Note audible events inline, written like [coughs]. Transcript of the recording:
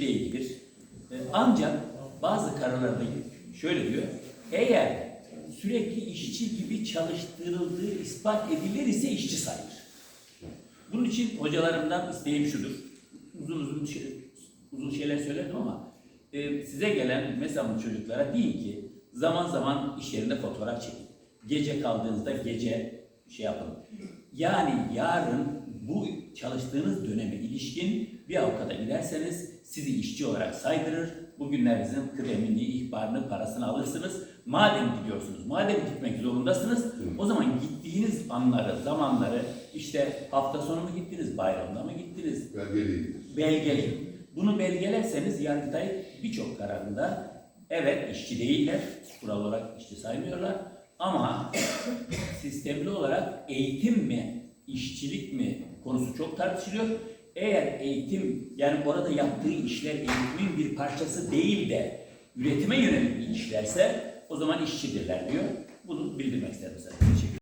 işçi değildir. E, Ancak bazı kararlarda şöyle diyor, eğer sürekli işçi gibi çalıştırıldığı ispat edilir ise işçi sayılır. Bunun için hocalarımdan isteğim şudur. Uzun uzun şey, uzun şeyler söyledim ama e, size gelen bu çocuklara deyin ki zaman zaman iş yerinde fotoğraf çekin. Gece kaldığınızda gece şey yapın. Yani yarın bu çalıştığınız döneme ilişkin bir avukata giderseniz sizi işçi olarak saydırır. Bugünlerinizin kıdemini, ihbarını, parasını alırsınız. Madem gidiyorsunuz, madem gitmek zorundasınız, o zaman gittiğiniz anları, zamanları işte hafta sonu mu gittiniz, bayramda mı gittiniz, Belgeliydi. belgeleyin. Bunu belgelerseniz Yargıtay birçok kararında evet işçi değiller, kural olarak işçi saymıyorlar ama [coughs] sistemli olarak eğitim mi, işçilik mi konusu çok tartışılıyor. Eğer eğitim yani orada yaptığı işler eğitimin bir parçası değil de üretime yönelik işlerse o zaman işçidirler diyor. Bunu bildirmek istedim size.